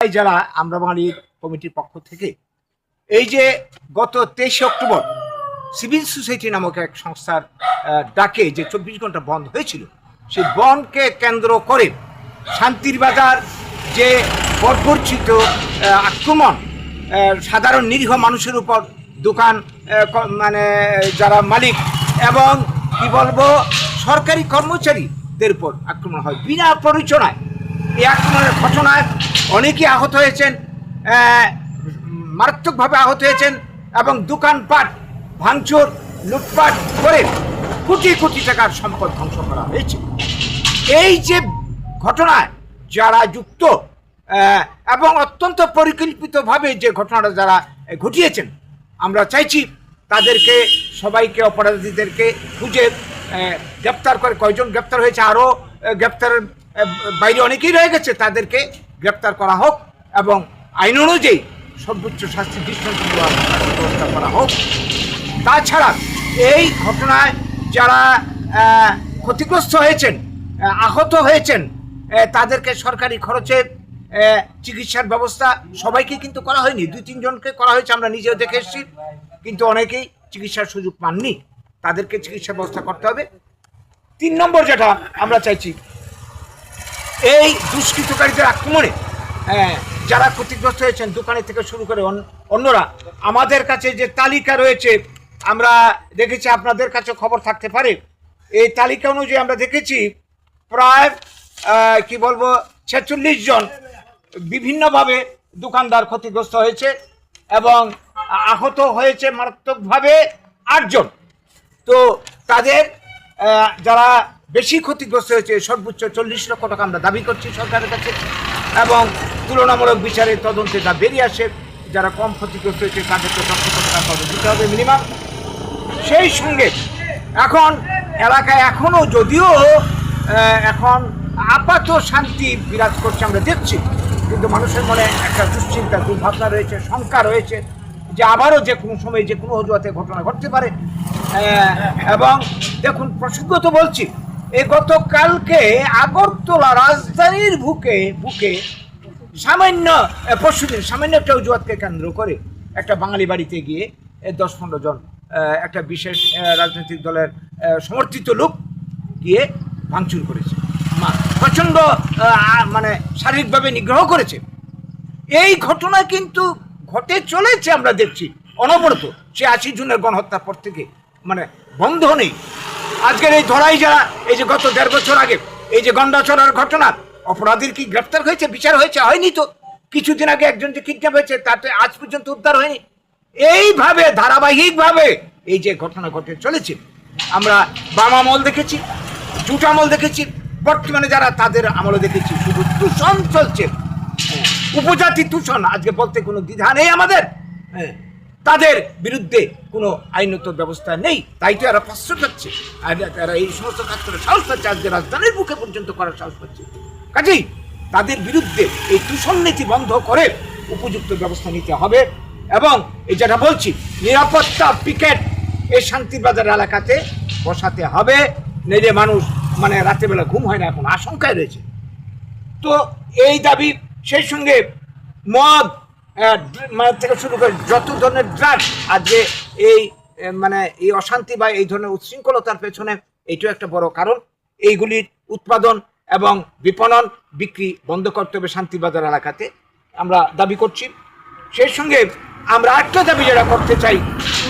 যারা আমরা বাঙালির কমিটির পক্ষ থেকে এই যে গত তেইশে অক্টোবর সিভিল সোসাইটি নামক এক সংস্থার ডাকে যে চব্বিশ ঘণ্টা বন্ধ হয়েছিল, সেই বনকে কেন্দ্র করে শান্তির বাজার যে বর্বরচিত আক্রমণ সাধারণ নিরীহ মানুষের উপর দোকান মানে যারা মালিক এবং, কি বলব, সরকারি কর্মচারীদের উপর আক্রমণ হয়। বিনা পরিচনায় এই আক্রমণের ঘটনায় অনেকেই আহত হয়েছেন মারাত্মকভাবে আহত হয়েছেন এবং দোকানপাট ভাঙচুর, লুটপাট করে কোটি কোটি টাকার সম্পদ ধ্বংস করা হয়েছে। এই যে ঘটনায় যারা যুক্ত এবং অত্যন্ত পরিকল্পিতভাবে যে ঘটনাটা যারা ঘটিয়েছেন, আমরা চাইছি তাদেরকে, সবাইকে, অপরাধীদেরকে খুঁজে গ্রেপ্তার করে, কয়জন গ্রেপ্তার হয়েছে আরও গ্রেপ্তারের বাইরে অনেকেই রয়ে গেছে, তাদেরকে গ্রেপ্তার করা হোক এবং আইন অনুযায়ী সর্বোচ্চ শাস্তি ব্যবস্থা করা হোক। তাছাড়া এই ঘটনায় যারা ক্ষতিগ্রস্ত হয়েছেন আহত হয়েছেন তাদেরকে সরকারি খরচে চিকিৎসার ব্যবস্থা সবাইকে কিন্তু করা হয়নি। দুই তিনজনকে করা হয়েছে, আমরা নিজেও দেখে এসেছি, কিন্তু অনেকেই চিকিৎসার সুযোগ পাননি। তাদেরকে চিকিৎসা ব্যবস্থা করতে হবে। তিন নম্বর যেটা আমরা চাইছি এই দুষ্কৃতকারীদের আক্রমণে হ্যাঁ, যারা ক্ষতিগ্রস্ত হয়েছেন দোকানে থেকে শুরু করে অন- অন্যরা আমাদের কাছে যে তালিকা রয়েছে আমরা দেখেছি আপনাদের কাছে খবর থাকতে পারে। এই তালিকা অনুযায়ী আমরা দেখেছি প্রায় কি বলব ছেচল্লিশ জন বিভিন্নভাবে দোকানদার ক্ষতিগ্রস্ত হয়েছে এবং আহত হয়েছে মারাত্মকভাবে আটজন। তো তাদের যারা বেশি ক্ষতিগ্রস্ত হয়েছে, সর্বোচ্চ চল্লিশ লক্ষ টাকা আমরা দাবি করছি সরকারের কাছে। এবং তুলনামূলক বিচারে তদন্তে যা বেরিয়ে আসে, যারা কম ক্ষতিগ্রস্ত হয়েছে তাদেরকে লক্ষ টাকা করে দিতে হবে মিনিমাম সেই সঙ্গে এখন এলাকায় এখনও যদিও এখন আপাত শান্তি বিরাজ করছে আমরা দেখছি। কিন্তু মানুষের মনে একটা দুশ্চিন্তা, দুর্ভাবনা রয়েছে, শঙ্কা রয়েছে যে আবারও যে কোনো সময় যে কোনো অজুহাতে ঘটনা ঘটতে পারে। এবং দেখুন, প্রসঙ্গত বলছি এই গতকালকে আগরতলা রাজধানীর বুকে বুকে সামান্য পরশুদিন সামান্য একটা অজুহাতকে কেন্দ্র করে একটা বাঙালি বাড়িতে গিয়ে দশ পনেরো জন একটা বিশেষ রাজনৈতিক দলের সমর্থিত লোক গিয়ে ভাঙচুর করেছে। প্রচণ্ড মানে শারীরিকভাবে নিগ্রহ করেছে। এই ঘটনা কিন্তু ঘটে চলেছে আমরা দেখছি। অনবরত। সে আশি জুনের গণহত্যার পর থেকে মানে বন্ধ নেই। আজকের এই ধরাই যারা এই যে গত দেড় বছর আগে এই যে গন্ডাছড়ার ঘটনা অপরাধীর কি গ্রেপ্তার হয়েছে বিচার হয়েছে হয়নি তো? কিছুদিন আগে একজন যে কিডন্যাপ হয়েছে তাতে আজ পর্যন্ত উদ্ধার হয়নি। এইভাবে ধারাবাহিকভাবে এই যে ঘটনা ঘটে চলেছে আমরা বাম আমল দেখেছি জুট আমল দেখেছি বর্তমানে যারা তাদের আমলে দেখেছি শুধু দূষণ চলছে। উপজাতি দূষণ আজকে বলতে কোনো দ্বিধা নেই আমাদের। হ্যাঁ, তাদের বিরুদ্ধে কোনো আইনত ব্যবস্থা নেই। তাই তো এরা প্রশ্ন পাচ্ছে আর এই সমস্ত কাজ করে সাহস পাচ্ছে, আজকে রাজধানীর বুকে পর্যন্ত করার সাহস পাচ্ছে। কাজেই তাদের বিরুদ্ধে এই দূষণ নীতি বন্ধ করে উপযুক্ত ব্যবস্থা নিতে হবে এবং এই যেটা বলছি, নিরাপত্তা পিকেট এই শান্তিবাজার এলাকাতে বসাতে হবে। নেড়ে মানুষ মানে রাত্রেবেলা ঘুম হয় না, এখন আশঙ্কায় রয়েছে। তো এই দাবি, সেই সঙ্গে মদ মানে থেকে শুরু করে যত ধরনের ড্রাগ আজকে এই মানে এই অশান্তি বা এই ধরনের উচ্ছৃঙ্খলতার পেছনে এইটাও একটা বড় কারণ। এইগুলির উৎপাদন এবং বিপণন, বিক্রি বন্ধ করতে হবে শান্তিবাজার এলাকাতে। আমরা দাবি করছি। সেই সঙ্গে আমরা একটা দাবি যেটা করতে চাই,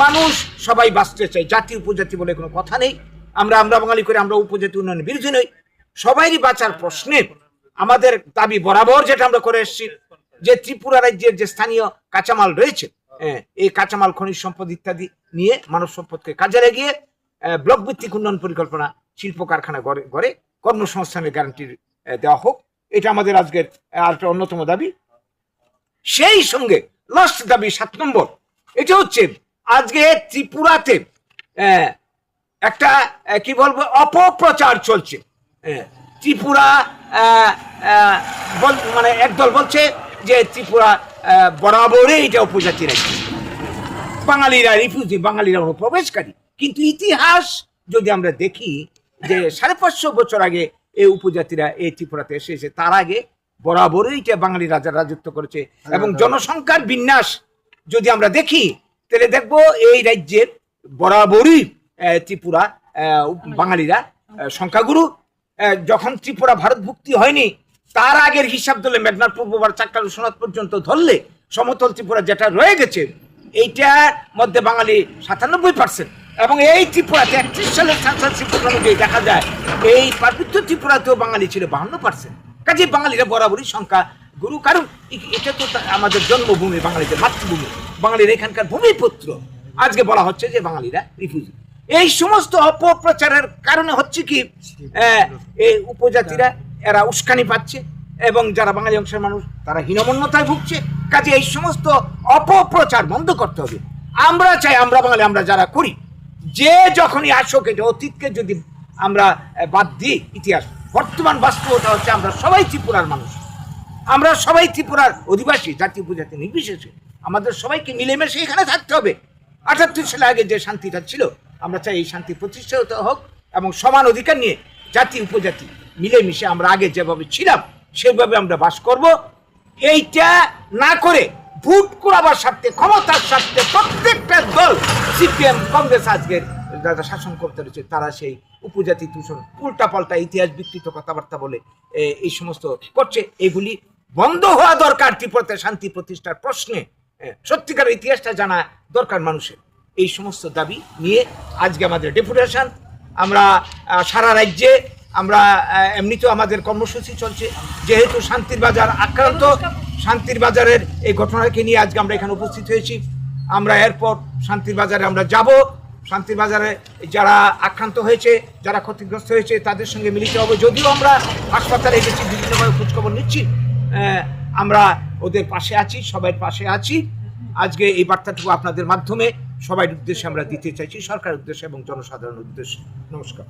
মানুষ সবাই বাঁচতে চাই জাতি উপজাতি বলে কোনো কথা নেই। আমরা আমরা বাঙালি করে আমরা উপজাতি উন্নয়নের বিরোধী নই। সবাইরই বাঁচার প্রশ্নে আমাদের দাবি বরাবর যেটা আমরা করে এসেছি যে ত্রিপুরা রাজ্যের যে স্থানীয় কাঁচামাল রয়েছে হ্যাঁ, এই কাঁচামাল খনিজ সম্পদ ইত্যাদি নিয়ে মানব সম্পদকে কাজে লাগিয়ে ব্লক ভিত্তিক উন্নয়ন পরিকল্পনা শিল্প কারখানা গড়ে গড়ে কর্মসংস্থানের গ্যারান্টি দেওয়া হোক। এটা আমাদের আজকের আহ, আর একটা অন্যতম দাবি। সেই সঙ্গে লাস্ট দাবি সাত নম্বর এটা হচ্ছে আজকে ত্রিপুরাতে একটা কি বলব অপপ্রচার চলছে। আহ, ত্রিপুরা মানে একদল বলছে যে ত্রিপুরা বরাবরই এটা উপজাতি রাজ্য। বাঙালিরা রিফিউজি বাঙালিরা অনুপ্রবেশকারী। কিন্তু ইতিহাস যদি আমরা দেখি যে সাড়ে পাঁচশো বছর আগে এই উপজাতিরা এই ত্রিপুরাতে এসেছে তার আগে বরাবরই এটা বাঙালি রাজা রাজত্ব করেছে। এবং জনসংখ্যার বিন্যাস যদি আমরা দেখি তাহলে দেখব এই রাজ্যের বরাবরই ত্রিপুরা বাঙালিরা সংখ্যাগুরু। যখন ত্রিপুরা ভারতভুক্তি হয়নি তার আগের হিসাব ধরলে মেঘনার পূর্ববার চাক্কার সোনাদ পর্যন্ত ধরলে সমতল ত্রিপুরা যেটা রয়ে গেছে এইটার মধ্যে বাঙালি সাতানব্বই পার্সেন্ট এবং এই ত্রিপুরাতে একত্রিশ সালের সাংসদ অনুযায়ী দেখা যায় এই পার্বত্য ত্রিপুরাতেও বাঙালি ছিল বাহান্ন পার্সেন্ট কাজে বাঙালিরা বরাবরই সংখ্যা গুরু কারণ এটা তো আমাদের জন্মভূমি বাঙালিদের মাতৃভূমি। বাঙালির এখানকার ভূমিপুত্র। আজকে বলা হচ্ছে যে বাঙালিরা রিফিউজি। এই সমস্ত অপপ্রচারের কারণে হচ্ছে কি উপজাতিরা এরা উস্কানি পাচ্ছে এবং যারা বাঙালি অংশের মানুষ, তারা হীনমন্যতায় ভুগছে। কাজে এই সমস্ত অপপ্রচার বন্ধ করতে হবে। আমরা চাই, আমরা বাঙালি, আমরা যারা করি, যে যখনই আসুক, এটা অতীতকে যদি আমরা বাদ দিই ইতিহাস, বর্তমান বাস্তবতা হচ্ছে আমরা সবাই ত্রিপুরার মানুষ। আমরা সবাই ত্রিপুরার অধিবাসী জাতি উপজাতি নির্বিশেষে। আমাদের সবাইকে মিলেমিশে এখানে থাকতে হবে। আটাত্তর সালে আগে যে শান্তিটা ছিল, আমরা চাই এই শান্তি প্রতিষ্ঠিত হোক এবং সমান অধিকার নিয়ে জাতি, উপজাতি মিলেমিশে আমরা আগে যেভাবে ছিলাম, সেভাবে আমরা বাস করব। এইটা না করে ভোট করাবার স্বার্থে, ক্ষমতার স্বার্থে প্রত্যেকটা দল, সিপিএম, কংগ্রেস আজকের যারা শাসন করতে রয়েছে, তারা সেই উপজাতি দূষণ উল্টা পাল্টা ইতিহাস বিকৃত কথাবার্তা বলে এই সমস্ত করছে। এগুলি বন্ধ হওয়া দরকার ত্রিপুরাতে শান্তি প্রতিষ্ঠার প্রশ্নে। সত্যিকার ইতিহাসটা জানা দরকার মানুষের। এই সমস্ত দাবি নিয়ে আজকে আমাদের ডেপুটেশন। আমরা সারা রাজ্যে আমরা আহ, এমনিতেও আমাদের কর্মসূচি চলছে। যেহেতু শান্তির বাজার আক্রান্ত শান্তির বাজারের এই ঘটনাকে নিয়ে আজকে আমরা এখানে উপস্থিত হয়েছি। আমরা এরপর শান্তির বাজারে আমরা যাব। শান্তির বাজারে যারা আক্রান্ত হয়েছে যারা ক্ষতিগ্রস্ত হয়েছে তাদের সঙ্গে মিলিত হবে। যদিও আমরা হাসপাতালে গেছি বিভিন্নভাবে খোঁজখবর নিচ্ছি। আমরা ওদের পাশে আছি সবাই পাশে আছি। আজকে এই বার্তাটুকু আপনাদের মাধ্যমে সবাই উদ্দেশ্যে আমরা দিতে চাইছি সরকার উদ্দেশ্যে এবং জনসাধারণের উদ্দেশ্যে। নমস্কার।